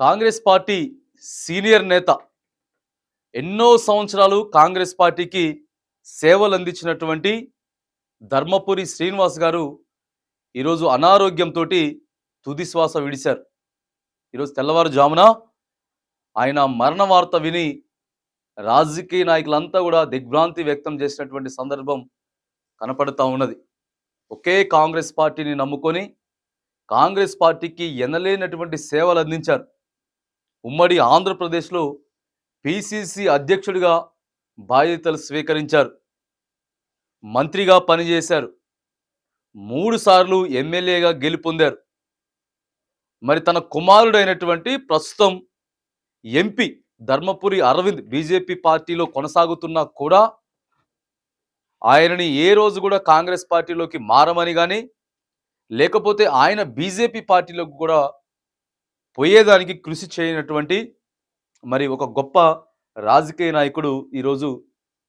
Congress party senior నేత ఎన్నో సంవత్సరాలు కాంగ్రెస్ పార్టీకి సేవలు అందించినటువంటి ధర్మపురి శ్రీనివాస్ గారు ఈరోజు అనారోగ్యంతో తుది శ్వాస విడిశారు. ఈరోజు తెల్లవారుజామున ఆయన మరణ వార్త విని రాజకీయ నాయకులంతా కూడా దిగ్భ్రాంతి వ్యక్తం చేసినటువంటి సందర్భం కనపడతా ఉన్నది. ఒకే కాంగ్రెస్ పార్టీని నమ్ముకొని కాంగ్రెస్ పార్టీకి ఎనలేనటువంటి సేవలు అందించారు. ఉమ్మడి ఆంధ్రప్రదేశ్లో పిసిసి అధ్యక్షుడిగా బాధ్యతలు స్వీకరించారు. మంత్రిగా పనిచేశారు. మూడు సార్లు ఎమ్మెల్యేగా గెలుపొందారు. మరి తన కుమారుడైనటువంటి ప్రస్తుతం ఎంపీ ధర్మపురి అరవింద్ బీజేపీ పార్టీలో కొనసాగుతున్నా కూడా ఆయనని ఏ రోజు కూడా కాంగ్రెస్ పార్టీలోకి మారమని కానీ లేకపోతే ఆయన బీజేపీ పార్టీలోకి కూడా పోయేదానికి కృషి చేయనటువంటి మరి ఒక గొప్ప రాజకీయ నాయకుడు ఈరోజు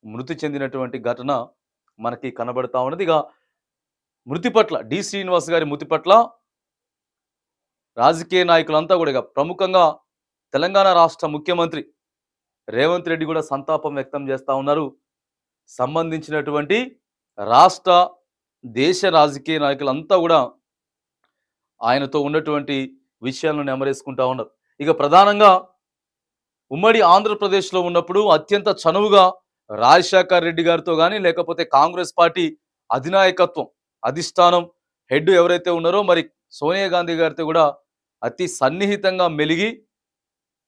మృతి చెందినటువంటి ఘటన మనకి కనబడతా ఉన్నది. ఇక మృతి పట్ల డి శ్రీనివాస్ గారి మృతి పట్ల రాజకీయ నాయకులంతా కూడా ఇక ప్రముఖంగా తెలంగాణ రాష్ట్ర ముఖ్యమంత్రి రేవంత్ రెడ్డి కూడా సంతాపం వ్యక్తం చేస్తూ ఉన్నారు. సంబంధించినటువంటి రాష్ట్ర దేశ రాజకీయ నాయకులంతా కూడా ఆయనతో ఉన్నటువంటి విషయాలను నెమరేసుకుంటా ఉన్నారు ఇక ప్రధానంగా ఉమ్మడి ఆంధ్రప్రదేశ్లో ఉన్నప్పుడు అత్యంత చనువుగా రాజశేఖర్ రెడ్డి గారితో కానీ లేకపోతే కాంగ్రెస్ పార్టీ అధినాయకత్వం అధిష్టానం హెడ్ ఎవరైతే ఉన్నారో మరి సోనియా గాంధీ గారితో కూడా అతి సన్నిహితంగా మెలిగి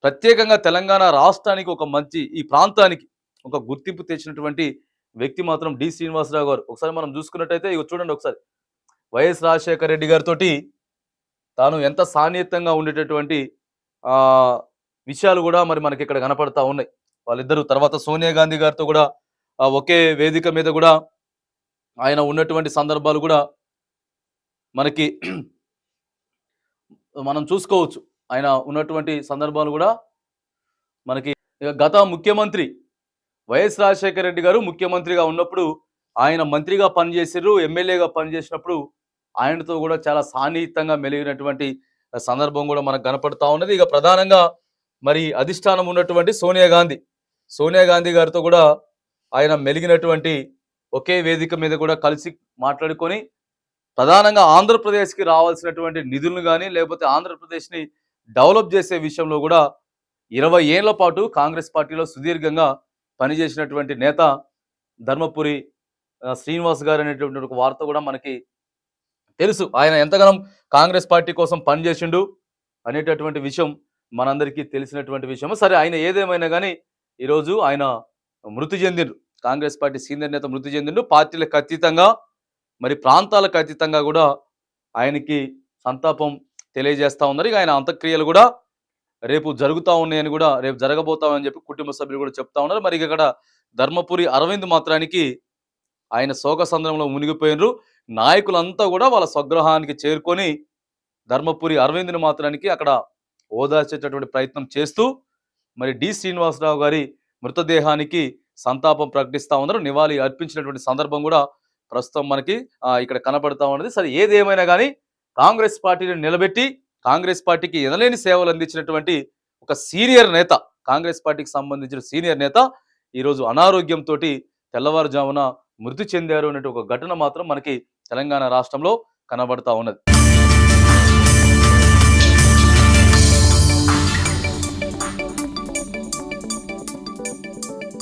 ప్రత్యేకంగా తెలంగాణ రాష్ట్రానికి ఒక మంచి ఈ ప్రాంతానికి ఒక గుర్తింపు తెచ్చినటువంటి వ్యక్తి మాత్రం డి శ్రీనివాసరావు గారు. ఒకసారి మనం చూసుకున్నట్టయితే ఇక చూడండి ఒకసారి. వైఎస్ రాజశేఖర రెడ్డి గారితో తాను ఎంత సాన్నిహితంగా ఉండేటటువంటి విషయాలు కూడా మరి మనకి ఇక్కడ కనపడతా ఉన్నాయి. వాళ్ళిద్దరూ తర్వాత సోనియా గాంధీ గారితో కూడా ఒకే వేదిక మీద కూడా ఆయన ఉన్నటువంటి సందర్భాలు కూడా మనకి మనం చూసుకోవచ్చు. ఆయన ఉన్నటువంటి సందర్భాలు కూడా మనకి గత ముఖ్యమంత్రి వైఎస్ రాజశేఖర రెడ్డి గారు ముఖ్యమంత్రిగా ఉన్నప్పుడు ఆయన మంత్రిగా పనిచేసారు ఎమ్మెల్యేగా పనిచేసినప్పుడు ఆయనతో కూడా చాలా సాన్నిహితంగా మెలిగినటువంటి సందర్భం కూడా మనకు కనపడతా ఉన్నది. ఇక ప్రధానంగా మరి అధిష్టానం ఉన్నటువంటి సోనియా గాంధీ. సోనియా గాంధీ గారితో కూడా ఆయన మెలిగినటువంటి ఒకే వేదిక మీద కూడా కలిసి మాట్లాడుకొని ప్రధానంగా ఆంధ్రప్రదేశ్కి రావాల్సినటువంటి నిధులను కానీ లేకపోతే ఆంధ్రప్రదేశ్ని డెవలప్ చేసే విషయంలో కూడా ఇరవై ఏళ్ళ పాటు కాంగ్రెస్ పార్టీలో సుదీర్ఘంగా పనిచేసినటువంటి నేత ధర్మపురి శ్రీనివాస్ గారు అనేటువంటి ఒక వార్త కూడా మనకి తెలుసు. ఆయన ఎంతగానో కాంగ్రెస్ పార్టీ కోసం పనిచేసిండు అనేటటువంటి విషయం మనందరికీ తెలిసినటువంటి విషయం సరే ఆయన ఏదేమైనా కానీ ఈరోజు ఆయన మృతి చెందిండు కాంగ్రెస్ పార్టీ సీనియర్ నేత మృతి చెందిండు పార్టీలకు అతీతంగా మరి ప్రాంతాలకు అతీతంగా కూడా ఆయనకి సంతాపం తెలియజేస్తా ఉన్నారు. ఇక ఆయన అంత్యక్రియలు కూడా రేపు జరుగుతూ ఉన్నాయని కూడా రేపు జరగబోతామని చెప్పి కుటుంబ సభ్యులు కూడా చెప్తా ఉన్నారు. మరి ఇక్కడ ధర్మపురి అరవింద్ మాత్రానికి ఆయన శోక సంద్రంలో మునిగిపోయినరు. నాయకులంతా కూడా వాళ్ళ స్వగ్రహానికి చేరుకొని ధర్మపురి అరవింద్ని మాత్రానికి అక్కడ ఓదార్చేటటువంటి ప్రయత్నం చేస్తూ మరి డి శ్రీనివాసరావు గారి మృతదేహానికి సంతాపం ప్రకటిస్తా ఉన్నారు. నివాళి అర్పించినటువంటి సందర్భం కూడా ప్రస్తుతం మనకి ఇక్కడ కనపడతా ఉన్నది. సరే ఏదేమైనా కానీ కాంగ్రెస్ పార్టీని నిలబెట్టి కాంగ్రెస్ పార్టీకి ఎనలేని సేవలు అందించినటువంటి ఒక సీనియర్ నేత కాంగ్రెస్ పార్టీకి సంబంధించిన సీనియర్ నేత ఈరోజు అనారోగ్యంతో తెల్లవారుజామున మృతి చెందారు అనే ఒక ఘటన మాత్రం మనకి తెలంగాణ రాష్ట్రంలో కనబడతా ఉన్నది.